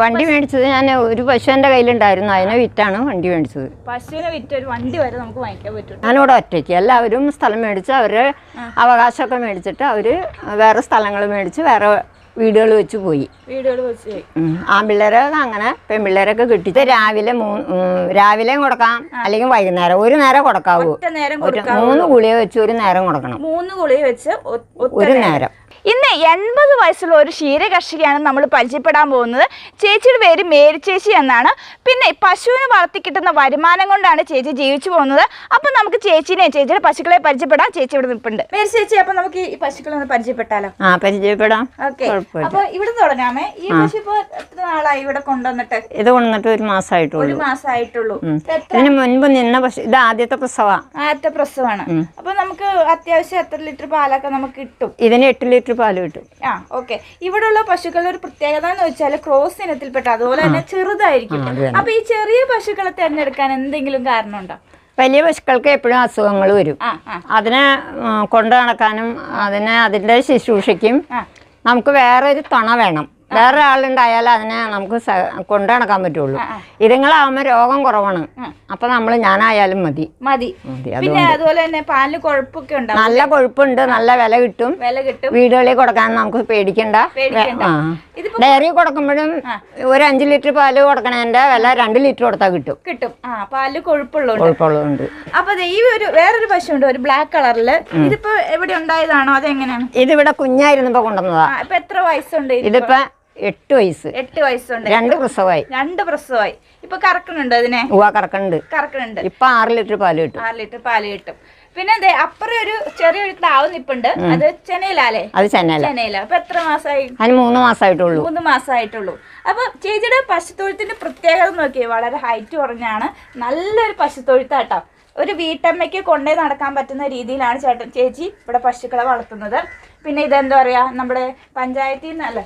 വണ്ടി മേടിച്ചത് ഞാൻ ഒരു പശു എന്റെ കയ്യിലുണ്ടായിരുന്നു. അതിനെ വിറ്റാണ് വണ്ടി മേടിച്ചത്. പശുവിനെ വിറ്റ് ഒരു വണ്ടി വരെ നമുക്ക് വാങ്ങിക്കാൻ പറ്റും. ഞാനിവിടെ ഒറ്റയ്ക്ക്. എല്ലാവരും സ്ഥലം മേടിച്ച് അവരെ അവകാശമൊക്കെ മേടിച്ചിട്ട് അവർ വേറെ സ്ഥലങ്ങൾ മേടിച്ച് വേറെ വീടുകൾ വെച്ച് പോയി. വീടുകൾ വെച്ച്. ആൺപിള്ളേരെ അങ്ങനെ പെൺപിള്ളേരൊക്കെ കിട്ടിയിട്ട് രാവിലെ രാവിലെയും കൊടുക്കാം. അല്ലെങ്കിൽ വൈകുന്നേരം ഒരു നേരം കൊടുക്കാവൂ. മൂന്ന് ഗുളിക വെച്ച് ഒരു നേരം കൊടുക്കണം. മൂന്ന് ഗുളിക വെച്ച് ഒരു നേരം. ഇന്ന് എൺപത് വയസ്സുള്ള ഒരു ക്ഷീരകർഷികയാണ് നമ്മൾ പരിചയപ്പെടാൻ പോകുന്നത്. ചേച്ചിയുടെ പേര് മേരി ചേച്ചി എന്നാണ്. പിന്നെ പശുവിനെ വളർത്തി കിട്ടുന്ന വരുമാനം കൊണ്ടാണ് ചേച്ചി ജീവിച്ചു പോകുന്നത്. അപ്പം നമുക്ക് ചേച്ചിനെ ചേച്ചിയുടെ പശുക്കളെ പരിചയപ്പെടാം. ചേച്ചി ഇവിടെ നിൽപ്പുണ്ട്. മേരി ചേച്ചി അപ്പം നമുക്ക് ഈ പശുക്കളെ ഒന്ന് പരിചയപ്പെട്ടാലോ? ആ പരിചയപ്പെടാം. ഓക്കെ. അപ്പൊ ഇവിടെ തുടങ്ങാമേ. ഈ പശു ഇപ്പൊ എത്ര നാളായി ഇവിടെ കൊണ്ടുവന്നിട്ട്? ഇത് കൊണ്ടുവന്നിട്ട് ഒരു മാസമായിട്ടുള്ളൂ ഒരു മാസമായിട്ടുള്ളൂ ഇതിന് മുൻപ് നിന്ന പശു ഇത് ആദ്യത്തെ പ്രസവമാണ്. ആദ്യത്തെ പ്രസവമാണ്. അപ്പൊ നമുക്ക് അത്യാവശ്യം എത്ര ലിറ്റർ പാലൊക്കെ നമുക്ക് കിട്ടും? ഇതിന് എട്ട് ലിറ്റർ പാൽ കിട്ടും. ആ ഓക്കെ. ഇവിടെയുള്ള പശുക്കളുടെ ഒരു പ്രത്യേകത എന്ന് വെച്ചാൽ ക്രോസ് ഇനത്തിൽപ്പെട്ട അതുപോലെ തന്നെ ചെറുതായിരിക്കും. അപ്പൊ ഈ ചെറിയ പശുക്കളെ തിരഞ്ഞെടുക്കാൻ എന്തെങ്കിലും കാരണമുണ്ടോ? വലിയ പശുക്കൾക്ക് എപ്പോഴും അസുഖങ്ങൾ വരും. അതിനെ കൊണ്ടു നടക്കാനും അതിനെ അതിന്റെ ശുശ്രൂഷയ്ക്കും നമുക്ക് വേറെ ഒരു തണ വേണം. വേറെ ആളുണ്ടായാൽ അതിനെ നമുക്ക് കൊണ്ടു നടക്കാൻ പറ്റുള്ളൂ. ഇതുങ്ങളാവുമ്പോൾ രോഗം കുറവാണ്. അപ്പൊ നമ്മൾ ഞാനായാലും മതി. മതി. പിന്നെ അതുപോലെ തന്നെ പാലിന് കൊഴുപ്പൊക്കെ ഉണ്ടാവും. നല്ല കൊഴുപ്പുണ്ട് നല്ല വില കിട്ടും. വില കിട്ടും. വീടുകളിൽ കൊടുക്കാൻ നമുക്ക് പേടിക്കണ്ട. ഡയറി കൊടുക്കുമ്പോഴും ഒരു അഞ്ച് ലിറ്റർ പാൽ കൊടുക്കണതിന്റെ വില രണ്ട് ലിറ്റർ കൊടുത്താൽ കിട്ടും. കിട്ടും. ആ പാൽ കൊഴുപ്പുള്ളുണ്ട് അപ്പൊ ഈ ഒരു വേറൊരു പശു ഉണ്ട് ഒരു ബ്ലാക്ക് കളറിൽ ഇതിപ്പോ എവിടെ ഉണ്ടായതാണോ? അതെങ്ങനെയാണ്? ഇതിവിടെ കുഞ്ഞായിരുന്നപ്പോ കൊണ്ടുവന്നതാ. ഇപ്പൊ എത്ര വയസ്സുണ്ട് ഇതിപ്പോ എട്ട് വയസ്സ്. എട്ട് വയസ്സുണ്ട്. രണ്ട് പ്രസവമായി. രണ്ട് പ്രസവമായി. ഇപ്പൊ കറക്കണുണ്ട് അതിനെ? ഉവ്വ കറക്കണ്ട് കറക്കണുണ്ട് ഇപ്പൊ ആറ് ലിറ്റർ പാൽ കിട്ടും. ആറ് ലിറ്റർ പാൽ കിട്ടും. പിന്നെ അതെ അപ്പുറം ഒരു ചെറിയൊരു താവ് നിപ്പുണ്ട്. അത് ചെന്നൈയിലാലേ അത് ചെന്നൈയില ചെന്നൈയില അപ്പൊ എത്ര മാസമായി അതിന് മൂന്ന് മാസമായിട്ടുള്ളൂ മൂന്ന് മാസമായിട്ടുള്ളൂ അപ്പൊ ചേച്ചിയുടെ പശുത്തൊഴുത്തിന്റെ പ്രത്യേകത നോക്കിയേ വളരെ ഹൈറ്റ് കുറഞ്ഞാണ്. നല്ലൊരു പശുത്തൊഴുത്താട്ടോ. ഒരു വീട്ടമ്മയ്ക്ക് കൊണ്ടേ നടക്കാൻ പറ്റുന്ന രീതിയിലാണ് ചേട്ടൻ ചേച്ചി ഇവിടെ പശുക്കളെ വളർത്തുന്നത്. പിന്നെ ഇതെന്താ പറയാ നമ്മുടെ പഞ്ചായത്തിൽ നിന്നല്ലേ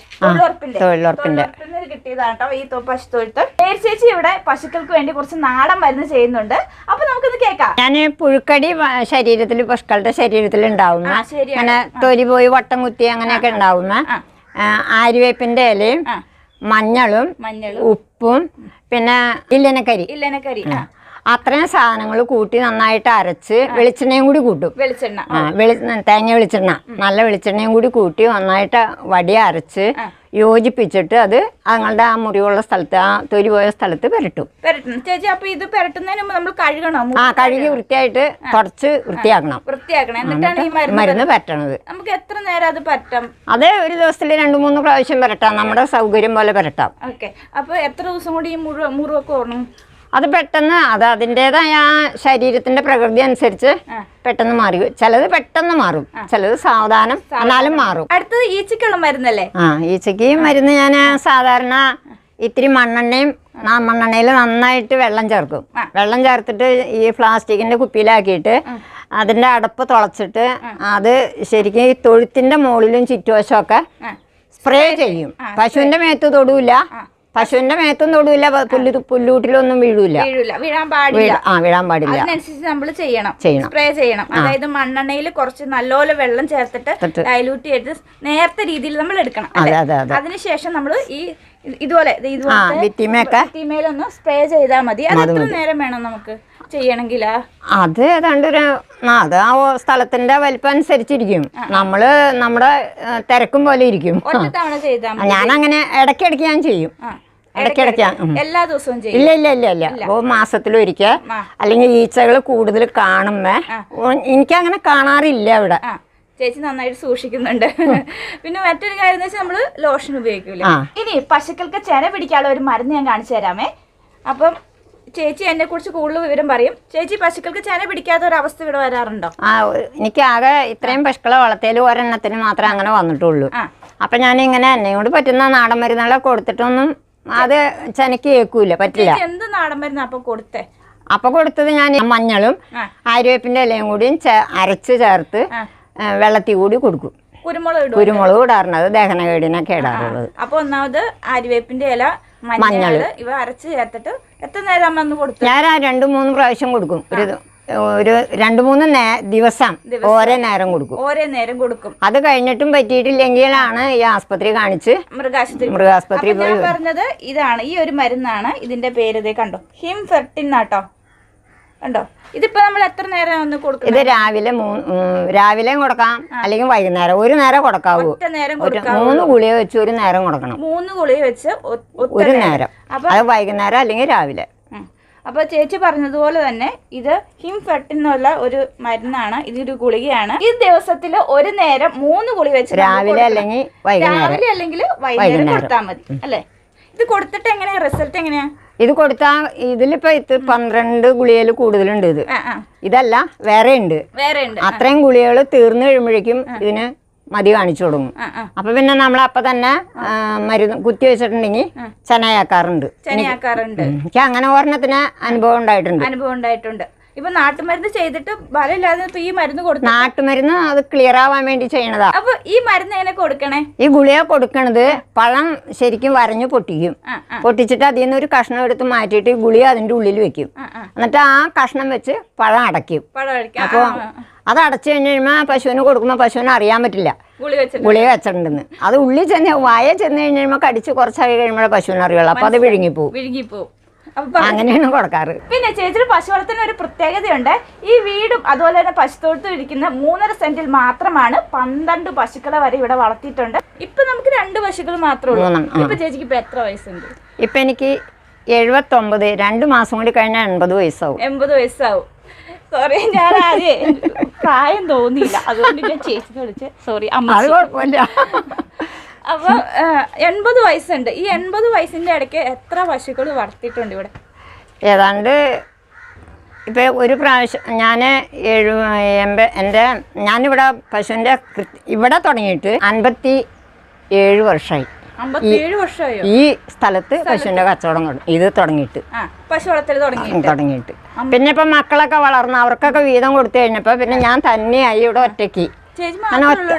തൊഴിലുറപ്പിന്റെ. കിട്ടിയതാണ് കേട്ടോ ഈ പശു തൊഴുത്ത്. ചേച്ചി ഇവിടെ പശുക്കൾക്ക് വേണ്ടി കുറച്ച് നാടൻ മരുന്ന് ചെയ്യുന്നുണ്ട്. അപ്പൊ നമുക്കിത് കേൾക്കാം. ഞാൻ പുഴുക്കടി ശരീരത്തിൽ പശുക്കളുടെ ശരീരത്തിൽ ഉണ്ടാവും അങ്ങനെ തൊലി പോയി വട്ടം കുത്തി അങ്ങനെയൊക്കെ ഉണ്ടാവുന്ന ആര്യവേപ്പിന്റെ ഇലയും മഞ്ഞളും മഞ്ഞളും. ഉപ്പും പിന്നെ ഇല്ലനക്കരി. ഇല്ലനക്കരി അത്രയും സാധനങ്ങൾ കൂട്ടി നന്നായിട്ട് അരച്ച് വെളിച്ചെണ്ണയും കൂടി കൂട്ടും. വെളിച്ചെണ്ണ. ആ വെളി തേങ്ങ വെളിച്ചെണ്ണ. നല്ല വെളിച്ചെണ്ണയും കൂടി കൂട്ടി നന്നായിട്ട് വടി അരച്ച് യോജിപ്പിച്ചിട്ട് അത് ഞങ്ങളുടെ ആ മുറിവുള്ള സ്ഥലത്ത് ആ തൊലി പോയ സ്ഥലത്ത് പുരട്ടും. ചേച്ചി അപ്പൊ ഇത് പെരട്ടുന്നതിന് നമ്മൾ കഴുകണം? ആ കഴുകി വൃത്തിയായിട്ട് തുടച്ച് വൃത്തിയാക്കണം. വൃത്തിയാക്കണം. എന്നിട്ടാണ് ഈ മരുന്ന് പരട്ടണത്. നമുക്ക് എത്ര നേരം അത് പറ്റാം അതെ ഒരു ദിവസത്തിൽ രണ്ട് മൂന്ന് പ്രാവശ്യം പുരട്ടാം. നമ്മുടെ സൗകര്യം പോലെ പുരട്ടാം. ഓക്കെ. അപ്പൊ എത്ര ദിവസം കൂടി ഈ മുറിവ് മുറിവൊക്കെ ഓർണം അത് പെട്ടെന്ന് അത് അതിന്റെതായ ആ ശരീരത്തിന്റെ പ്രകൃതി അനുസരിച്ച് പെട്ടെന്ന് മാറി. ചിലത് പെട്ടെന്ന് മാറും. ചിലത് സാവധാനം എന്നാലും മാറും. അടുത്തത് ഈച്ചയ്ക്കുള്ള മരുന്നല്ലേ? ആ ഈച്ചയ്ക്ക് മരുന്ന് ഞാൻ സാധാരണ ഇത്തിരി മണ്ണെണ്ണയും ആ മണ്ണെണ്ണയിൽ നന്നായിട്ട് വെള്ളം ചേർക്കും. വെള്ളം ചേർത്തിട്ട് ഈ പ്ലാസ്റ്റിക്കിന്റെ കുപ്പിയിലാക്കിയിട്ട് അതിന്റെ അടപ്പ് തുളച്ചിട്ട് അത് ശരിക്കും ഈ തൊഴുത്തിന്റെ മുകളിലും ചുറ്റുവശമൊക്കെ സ്പ്രേ ചെയ്യും. പശുവിന്റെ മേത്ത് തൊടൂല. പശുവിന്റെ മേത്തൊന്നും തൊടൂല പ- പുല്ല് പുല്ലൂട്ടിലൊന്നും വീഴൂല. വീഴാൻ പാടില്ല. വീഴ- ആ വീഴാൻ പാടില്ല. അതിനനുസരിച്ച് നമ്മൾ ചെയ്യണം. ചെയ്യണം. സ്പ്രേ ചെയ്യണം. അതായത് മണ്ണെണ്ണയിൽ കുറച്ച് നല്ലപോലെ വെള്ളം ചേർത്തിട്ട് ചേർത്ത്. ഡൈലൂട്ട് ചെയ്ത് നേരത്തെ രീതിയിൽ നമ്മൾ എടുക്കണം. അതെ അതെ അതെ. അതിനുശേഷം നമ്മൾ ഈ ഇതുപോലെ ഇതുപോലെ ഒന്ന് സ്പ്രേ ചെയ്താൽ മതി. അത് എത്ര നേരം വേണം നമുക്ക്? ചെയ്യണമെങ്കിൽ അത് ഏതാണ്ട് ഒരു അത് ആ സ്ഥലത്തിന്റെ വലിപ്പം അനുസരിച്ചിരിക്കും. നമ്മൾ നമ്മുടെ തിരക്കും പോലെ ഇരിക്കും. ചെയ്താൽ ഞാൻ അങ്ങനെ ഇടയ്ക്കിടയ്ക്ക് ഞാൻ ചെയ്യും എല്ലാ ദിവസവും ഇല്ല ഇല്ല ഇല്ല ഇല്ല. അപ്പോൾ മാസത്തിലൊരിക്കൽ അല്ലെങ്കിൽ ഈച്ചകൾ കൂടുതൽ കാണുമ്പോ എനിക്ക് അങ്ങനെ കാണാറില്ല ഇവിടെ ചേച്ചി നന്നായിട്ട് സൂക്ഷിക്കുന്നുണ്ട്. പിന്നെ മറ്റൊരു കാര്യം എന്ന് വെച്ചാൽ നമ്മൾ ലോഷൻ ഉപയോഗിക്കൂല? ഇനി പശുക്കൾക്ക് ചെന പിടിക്കാനുള്ള ഒരു മരുന്ന് ഞാൻ കാണിച്ചു തരാമേ. അപ്പം ചേച്ചി എന്നെ കുറിച്ച് കൂടുതൽ വിവരം പറയും. ചേച്ചി പശുക്കൾക്ക് ചെന പിടിക്കാത്ത ഒരു അവസ്ഥ ഇവിടെ വരാറുണ്ടോ? ആ എനിക്ക് ആകെ ഇത്രയും പശുക്കളെ വളർത്തിയാൽ ഒരെണ്ണത്തിന് മാത്രമേ അങ്ങനെ വന്നിട്ടുള്ളൂ. അപ്പൊ ഞാൻ ഇങ്ങനെ എന്നോട് പറ്റുന്ന നാടൻ മരുന്നുകളെ കൊടുത്തിട്ടൊന്നും അത് ചെനക്ക് കേൾക്കൂല പറ്റില്ല. എന്ത് നാടൻ മരുന്ന് അപ്പൊ കൊടുത്തേ? അപ്പൊ കൊടുത്തത് ഞാൻ മഞ്ഞളും. ആര്യവേപ്പിന്റെ ഇലയും കൂടിയും അരച്ച് ചേർത്ത്. വെള്ളത്തിൽ കൂടി കൊടുക്കും. കുരുമുളക് ഇടും കുരുമുളക് ഇടാറുണ്ട്. ദഹനകേടിനൊക്കെ ഇടാറുള്ളത്. അപ്പൊ ഒന്നാമത് ആര്യവേപ്പിന്റെ ഇല മഞ്ഞൾ ഇവ അരച്ച് ചേർത്തിട്ട് എത്ര നേരം വന്ന് കൊടുക്കും? കൊടുത്തു ഞാൻ ആ രണ്ട് മൂന്ന് പ്രാവശ്യം കൊടുക്കും. ഒരു ഒരു രണ്ടു മൂന്ന് നേ- ദിവസം ഓരോ നേരം കൊടുക്കും. ഓരോ നേരം കൊടുക്കും. അത് കഴിഞ്ഞിട്ടും പറ്റിയിട്ടില്ലെങ്കിലാണ് ഈ ആസ്പത്രി കാണിച്ച് മൃഗാശുപത്രി. മൃഗാശുപത്രി പറഞ്ഞത് ഇതാണ്. ഈ ഒരു മരുന്നാണ് ഇതിന്റെ പേര്. ഇതേ കണ്ടോ? ഹിം ഫെർട്ടിൻ നാട്ടോ കണ്ടോ? ഇതിപ്പോ നമ്മൾ എത്ര നേരം ഒന്ന് കൊടുക്കും ഇത് രാവിലെ രാവിലെയും കൊടുക്കാം അല്ലെങ്കിൽ വൈകുന്നേരം. ഒരു നേരം കൊടുക്കാവൂ. മൂന്ന് ഗുളിക വെച്ച് ഒരു നേരം കൊടുക്കണം. മൂന്ന് ഗുളിക വെച്ച് ഒരു നേരം. അത് വൈകുന്നേരം അല്ലെങ്കിൽ രാവിലെ. അപ്പൊ ചേച്ചി പറഞ്ഞതുപോലെ തന്നെ ഇത് ഹിം ഫെർട്ടിൻ എന്നുള്ള ഒരു മരുന്നാണ് ഇതൊരു ഗുളികയാണ്. ഈ ദിവസത്തിൽ ഒരു നേരം മൂന്ന് ഗുളി വെച്ച് രാവിലെ അല്ലെങ്കിൽ രാവിലെ അല്ലെങ്കിൽ വൈകുന്നേരം വൈകുന്നേരം. കൊടുത്താൽ മതി അല്ലേ? ഇത് കൊടുത്തിട്ട് എങ്ങനെയാ? റിസൾട്ട് എങ്ങനെയാ? ഇത് കൊടുത്താ ഇതിലിപ്പോ ഇത് പന്ത്രണ്ട് ഗുളികയിൽ കൂടുതലുണ്ട് ഇത്. ഇതല്ല വേറെ ഉണ്ട് വേറെ ഉണ്ട് അത്രയും ഗുളികകൾ തീർന്നു കഴിയുമ്പോഴേക്കും ഇതിന് മതി കാണിച്ചു ആ അപ്പൊ പിന്നെ നമ്മൾ അപ്പൊ തന്നെ മരുന്ന് കുത്തി വെച്ചിട്ടുണ്ടെങ്കിൽ ചനയാക്കാറുണ്ട്. ചെനയാക്കാറുണ്ട്. എനിക്ക് അങ്ങനെ ഒരെണ്ണത്തിന് അനുഭവം ഉണ്ടായിട്ടുണ്ട്. അനുഭവം ഉണ്ടായിട്ടുണ്ട്. ഇപ്പൊ നാട്ടുമരുന്ന് ചെയ്തിട്ട് ഫലമില്ലാതെ ഇപ്പൊ ഈ മരുന്ന് കൊടുത്തു നാട്ടുമരുന്ന് അത് ക്ലിയർ ആവാൻ വേണ്ടി ചെയ്യണതാ. അപ്പൊ ഈ മരുന്ന് എങ്ങനെ കൊടുക്കണേ? ഈ ഗുളിക കൊടുക്കണത് പഴം ശരിക്കും വരഞ്ഞു പൊട്ടിക്കും. പൊട്ടിച്ചിട്ട് അതിൽ നിന്ന് ഒരു കഷ്ണം എടുത്ത് മാറ്റിയിട്ട് ഈ ഗുളിക അതിന്റെ ഉള്ളിൽ വെക്കും. എന്നിട്ട് ആ കഷ്ണം വെച്ച് പഴം അടയ്ക്കും. അപ്പോൾ അത് അടച്ചു കഴിഞ്ഞ് കഴിയുമ്പോൾ പശുവിന് കൊടുക്കുമ്പോൾ പശുവിന് അറിയാൻ പറ്റില്ല. ഗുളിക വെച്ചിട്ടുണ്ടെന്ന്. അത് ഉള്ളിൽ ചെന്ന് വായ ചെന്ന് കഴിഞ്ഞ് കഴിയുമ്പോൾ കടിച്ച് കുറച്ചായി കഴിയുമ്പോഴേ പശുവിന് അറിയുള്ളൂ. അപ്പോൾ അത് വിഴുങ്ങിപ്പോവും. വിഴുങ്ങിപ്പോവും. അങ്ങനെയാണ് കൊടുക്കാറ്. പിന്നെ ചേച്ചിയുടെ പശു വളർത്തുന്ന ഒരു പ്രത്യേകതയുണ്ട്. ഈ വീടും അതുപോലെ തന്നെ പശുത്തോട്ടത്തും ഇരിക്കുന്ന മൂന്നര സെന്റിൽ മാത്രമാണ് പന്ത്രണ്ട് പശുക്കളെ വരെ ഇവിടെ വളർത്തിയിട്ടുണ്ട്. ഇപ്പൊ നമുക്ക് രണ്ട് പശുക്കൾ മാത്രമേ ഉള്ളൂ. ഇപ്പൊ ചേച്ചിക്ക് ഇപ്പൊ എത്ര വയസ്സുണ്ട്? ഇപ്പൊ എനിക്ക് എഴുപത്തൊമ്പത് രണ്ട് മാസം കൂടി കഴിഞ്ഞാൽ എൺപത് വയസ്സാവും. എൺപത് വയസ്സാവും. സോറി ഞാൻ ആദ്യം പ്രായം തോന്നിയില്ല. അതുകൊണ്ട് ഞാൻ ചേച്ചി വിളിച്ച് സോറി അമ്മ അത് കുഴപ്പമില്ല. അപ്പൊ ആ, എൺപത് വയസ്സുണ്ട്. ഈ എൺപത് വയസ്സിന്റെ ഇടയ്ക്ക് എത്ര പശുക്കൾ വളർത്തിയിട്ടുണ്ട് ഇവിടെ? ഏതാണ്ട് ഇപ്പൊ ഒരു പ്രാവശ്യം ഞാൻ എഴു എൺപ എന്റെ ഞാനിവിടെ പശുവിന്റെ കൃത്യ- ഇവിടെ തുടങ്ങിയിട്ട് അൻപത്തി ഏഴ് വർഷമായി? ഈ സ്ഥലത്ത് പശുവിന്റെ കച്ചവടം ഇത് തുടങ്ങിയിട്ട്. പശു വളർത്തൽ തുടങ്ങി തുടങ്ങിയിട്ട്. പിന്നെ ഇപ്പൊ മക്കളൊക്കെ വളർന്ന് അവർക്കൊക്കെ വീതം കൊടുത്തു കഴിഞ്ഞപ്പോ പിന്നെ ഞാൻ തന്നെയായി ഇവിടെ ഒറ്റയ്ക്ക്.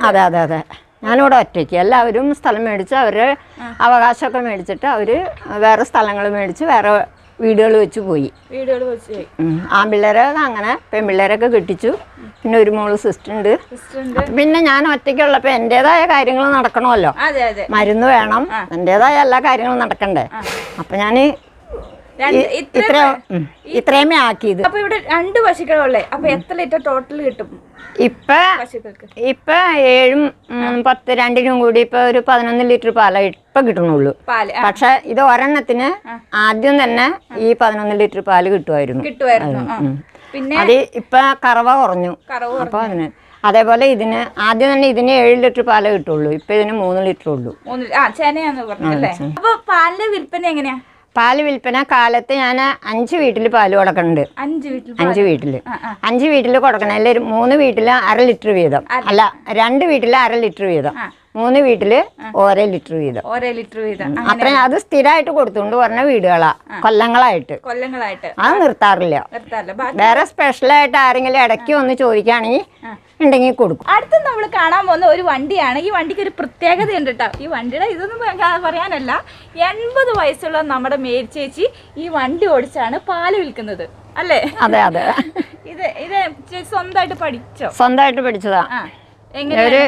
അതെ അതെ അതെ. ഞാനിവിടെ ഒറ്റയ്ക്ക്. എല്ലാവരും സ്ഥലം മേടിച്ച് അവർ അവകാശമൊക്കെ മേടിച്ചിട്ട് അവർ വേറെ സ്ഥലങ്ങൾ മേടിച്ച് വേറെ വീടുകൾ വെച്ച് പോയി. വീടുകൾ വെച്ച് ആ ആൺപിള്ളേരെ അങ്ങനെ പെൺപിള്ളേരൊക്കെ കെട്ടിച്ചു. പിന്നെ ഒരു മോൾ സിസ്റ്റർ ഉണ്ട് സിസ്റ്ററുണ്ട്. പിന്നെ ഞാൻ ഒറ്റയ്ക്കുള്ളപ്പോൾ എന്റെതായ കാര്യങ്ങൾ നടക്കണമല്ലോ. മരുന്ന് വേണം. എന്റെതായ എല്ലാ കാര്യങ്ങളും നടക്കണ്ടേ? അപ്പം ഞാൻ ഇത്ര ഇത്രയുമേ ആക്കിയത്. അപ്പൊ ഇവിടെ രണ്ട് പശുക്കളുള്ളേ അപ്പൊ എത്ര ലിറ്റർ ടോട്ടൽ കിട്ടും ഇപ്പൊ ഇപ്പൊ ഏഴും പത്ത് രണ്ടിനും കൂടി ഇപ്പൊ ഒരു പതിനൊന്ന് ലിറ്റർ പാല ഇപ്പൊ കിട്ടണുള്ളൂ. പക്ഷെ ഇത് ഒരെണ്ണത്തിന് ആദ്യം തന്നെ ഈ പതിനൊന്ന് ലിറ്റർ പാൽ കിട്ടുമായിരുന്നു. കിട്ടുമായിരുന്നു. പിന്നെ അത് ഇപ്പൊ കറവ കുറഞ്ഞു. അപ്പൊ അതിന് അതേപോലെ ഇതിന് ആദ്യം തന്നെ ഇതിന് ഏഴ് ലിറ്റർ പാല കിട്ടുള്ളൂ. ഇപ്പൊ ഇതിന് മൂന്ന് ലിറ്റർ ഉള്ളൂ. അപ്പൊ പാലിന്റെ വിൽപ്പന എങ്ങനെയാ? പാൽ വിൽപ്പന കാലത്ത് ഞാൻ അഞ്ച് വീട്ടിൽ പാൽ കൊടുക്കുന്നുണ്ട് അഞ്ച് വീട്ടിൽ അഞ്ച് വീട്ടിൽ ആ. അഞ്ച് വീട്ടിൽ മൂന്ന് വീട്ടിൽ അര ലിറ്റർ വീതം. അല്ല രണ്ട് വീട്ടിൽ അര ലിറ്റർ വീതം. മൂന്ന് വീട്ടിൽ ഓരോ ലിറ്റർ വീതം. ഓരോ ലിറ്റർ വീതം. അത്ര അത് സ്ഥിരമായിട്ട് കൊടുത്തുകൊണ്ട് പറഞ്ഞ വീടുകളാ. കൊല്ലങ്ങളായിട്ട്. കൊല്ലങ്ങളായിട്ട്. അത് നിർത്താറില്ല. വേറെ സ്പെഷ്യലായിട്ട് ആരെങ്കിലും ഇടയ്ക്ക് ഒന്ന് ചോദിക്കുകയാണെങ്കിൽ ഉണ്ടെങ്കിൽ കൊടുക്കും. അടുത്ത് നമ്മൾ കാണാൻ പോകുന്ന ഒരു വണ്ടിയാണ്. ഈ വണ്ടിക്ക് ഒരു പ്രത്യേകത ഉണ്ട് കേട്ടോ ഈ വണ്ടിയുടെ ഇതൊന്നും പറയാനല്ല. എൺപത് വയസ്സുള്ള നമ്മുടെ മേരിച്ചേച്ചി ഈ വണ്ടി ഓടിച്ചാണ് പാൽ വിൽക്കുന്നത്. അല്ലേ? അതെ അതെ. ഇത് ഇത് സ്വന്തമായിട്ട് പഠിച്ചോ? സ്വന്തമായിട്ട് പഠിച്ചതാ. ഒരു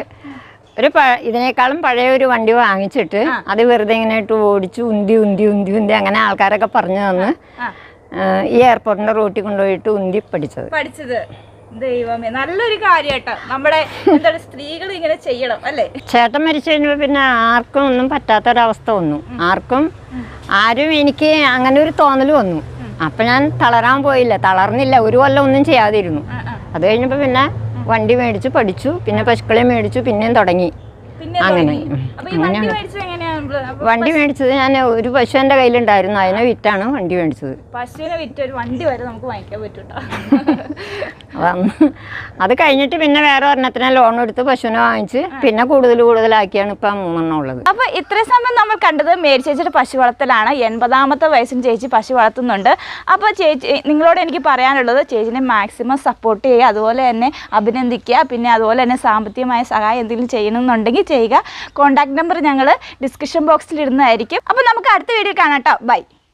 ഒരു ഇതിനേക്കാളും പഴയ ഒരു വണ്ടി വാങ്ങിച്ചിട്ട് അത് വെറുതെ ഇങ്ങനെ ഇട്ട് ഓടിച്ചു ഉന്തി ഉന്തി ഉന്തി ഉന്തി അങ്ങനെ ആൾക്കാരൊക്കെ പറഞ്ഞു തന്ന് ഈ എയർപോർട്ടിന്റെ റോട്ടിൽ കൊണ്ടുപോയിട്ട് ഉന്തി പഠിച്ചത്. പഠിച്ചത്. ദൈവമേ നല്ലൊരു കാര്യാട്ടോ. നമ്മുടെ എന്താണ് സ്ത്രീകൾ ഇങ്ങനെ ചെയ്യണം അല്ലേ? ചേട്ടൻ മരിച്ചു കഴിഞ്ഞപ്പോൾ പിന്നെ ആർക്കും ഒന്നും പറ്റാത്തൊരവസ്ഥ വന്നു. ആർക്കും ആരും എനിക്ക് അങ്ങനെ ഒരു തോന്നൽ വന്നു. അപ്പൊ ഞാൻ തളരാൻ പോയില്ല തളർന്നില്ല ഒരു കൊല്ലം ഒന്നും ചെയ്യാതിരുന്നു. അത് കഴിഞ്ഞപ്പോ പിന്നെ വണ്ടി മേടിച്ചു പഠിച്ചു പിന്നെ പശുക്കളെ മേടിച്ചു പിന്നെയും തുടങ്ങി. അങ്ങനെ. വണ്ടി മേടിച്ചത് ഞാൻ ഒരു പശു എന്റെ കയ്യിലുണ്ടായിരുന്നു. അതിനെ വിറ്റാണ് വണ്ടി മേടിച്ചത്. പശുവിനെ വിറ്റ് ഒരു വണ്ടി വരെ നമുക്ക് വാങ്ങിക്കാൻ പറ്റൂട്ടോ? അത് കഴിഞ്ഞിട്ട് പിന്നെ വേറെ ഒരെണ്ണത്തിനെ ലോൺ എടുത്ത് പശുവിനെ വാങ്ങിച്ച് പിന്നെ കൂടുതൽ കൂടുതലാക്കിയാണ് ഇപ്പം മൂന്നെണ്ണം ഉള്ളത്. അപ്പൊ ഇത്രയും സമയം നമ്മൾ കണ്ടത് മേരി ചേച്ചിയുടെ പശു വളർത്തലാണ്. എൺപതാമത്തെ വയസ്സിന് ചേച്ചി പശു വളർത്തുന്നുണ്ട്. അപ്പോൾ ചേച്ചി നിങ്ങളോട് എനിക്ക് പറയാനുള്ളത് ചേച്ചിനെ മാക്സിമം സപ്പോർട്ട് ചെയ്യുക അതുപോലെ തന്നെ അഭിനന്ദിക്കുക പിന്നെ അതുപോലെ തന്നെ സാമ്പത്തികമായ സഹായം എന്തെങ്കിലും ചെയ്യണമെന്നുണ്ടെങ്കിൽ ചെയ്യുക. കോൺടാക്ട് നമ്പർ ഞങ്ങൾ ഡിസ്ക്രിപ്ഷൻ ബോക്സിൽ ഇടുന്നതായിരിക്കും അപ്പോൾ നമുക്ക് അടുത്ത വീഡിയോ കാണാം കേട്ടോ. ബൈ.